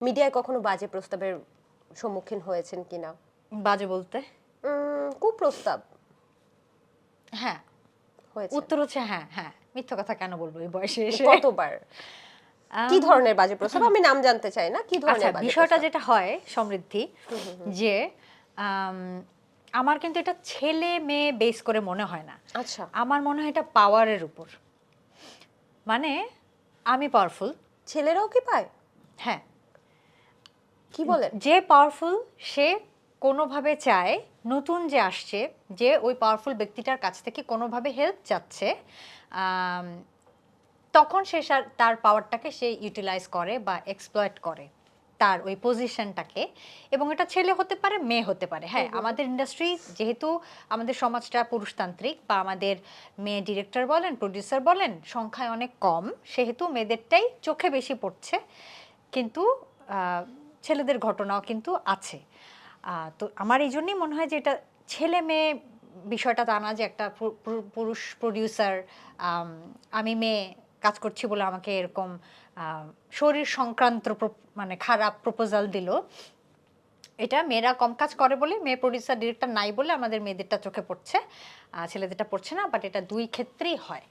মিডিয়ায় কখনো বাজে প্রস্তাবের সম্মুখীন হয়েছেন কিনা? বাজে বলতে? কুপ্রস্তাব। হ্যাঁ। হয়েছে। উত্তর হচ্ছে হ্যাঁ হ্যাঁ। মিথ্যা কথা কেন বলব এই বয়সে এসে? কতবার? কি ধরনের বাজে প্রস্তাব? আমি নাম জানতে চাই না। কি আচ্ছা ধরনের বাজে বিষয়টা যেটা হয় সমৃদ্ধি যে আম, আমার কিন্তু এটা ছেলে মেয়ে বেস করে মনে হয় না। আচ্ছা। আমার মনে হয় এটা পাওয়ারের উপর। মানে আমি পাওয়ারফুল ছেলেরাও কি পায়? হ্যাঁ। কি বলেন যে পাওয়ারফুল সে কোনোভাবে চায় নতুন যে আসছে যে ওই পাওয়ারফুল ব্যক্তিটার কাছ থেকে কোনোভাবে হেল্প চাচ্ছে তখন সে তার পাওয়ারটাকে সে ইউটিলাইজ করে বা এক্সপ্লয়েট করে তার ওই পজিশনটাকে এবং এটা ছেলে হতে পারে মেয়ে হতে পারে। হ্যাঁ আমাদের ইন্ডাস্ট্রি যেহেতু আমাদের সমাজটা পুরুষতান্ত্রিক বা আমাদের মেয়ে ডিরেক্টর বলেন প্রডিউসার বলেন সংখ্যায় অনেক কম সেহেতু মেয়েদেরটাই চোখে বেশি পড়ছে। কিন্তু ছেলেদের ঘটনাও কিন্তু আছে। তো আমার এই জন্যই মনে হয় যে এটা ছেলে মেয়ে বিষয়টা তা না যে একটা পুরুষ প্রডিউসার আমি মেয়ে কাজ করছি বলে আমাকে এরকম শরীর সংক্রান্ত মানে খারাপ প্রপোজাল দিল। এটা মেয়েরা কম কাজ করে বলে, মেয়ে প্রডিউসার ডিরেক্টর নাই বলে আমাদের মেয়েদেরটা চোখে পড়ছে ছেলেদেরটা পড়ছে না বাট এটা দুই ক্ষেত্রেই হয়।